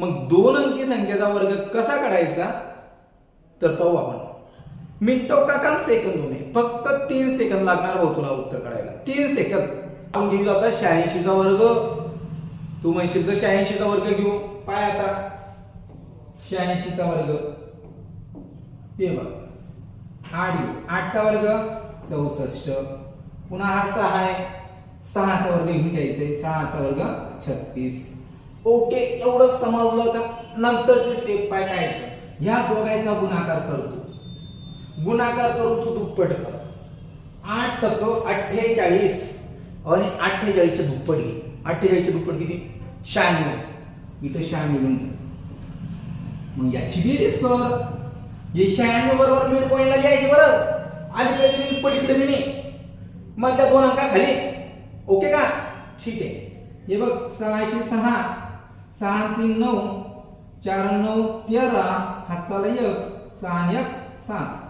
मग दोन अंकी संख्येचा वर्ग कसा काढायचा? तर पाहू आपण. मिनटो काका सेकंद होणे. फक्त तीन सेकंद लागणार भाऊ तुला उत्तर काढायला. तीन सेकंद आपण घेऊ आता शहाऐंशीचा वर्ग. तू म्हणशील तर शहाऐंशीचा वर्ग घेऊ. पाय आता. शहाऐंशीचा वर्ग. हे बघ. आठ घेऊ आठचा वर्ग. चौसष्ट. पुन्हा हा सहा आहे. सहाचा वर्ग घेऊन घ्यायचंय सहाचा वर्ग छत्तीस. ओके एवढं समजलं का नंतरचे स्टेप पाय काय ह्या दोघांचा गुणाकार करतो. गुणाकार करून तू दुप्पट कर. आठ सत्र अठ्ठेचाळीस आणि अठ्ठेचाळीसच्या दुप्पट घे. अठ्ठेचाळीसच्या दुप्पट किती? शहाण्णव. इथं शहाण्णव लिहून मग याची बेरीज सर हे शहाण्णव बरोबर मिड पॉईंटला घ्यायची बरं. अलीकडे मिनी मी मग त्या दोन अंका खाली ओके का? ठीक आहे. हे बघ सहाशे सहा. सहा आणि तीन नऊ चार आणि नऊ तेरा हाताला एक सहा आणि एक सात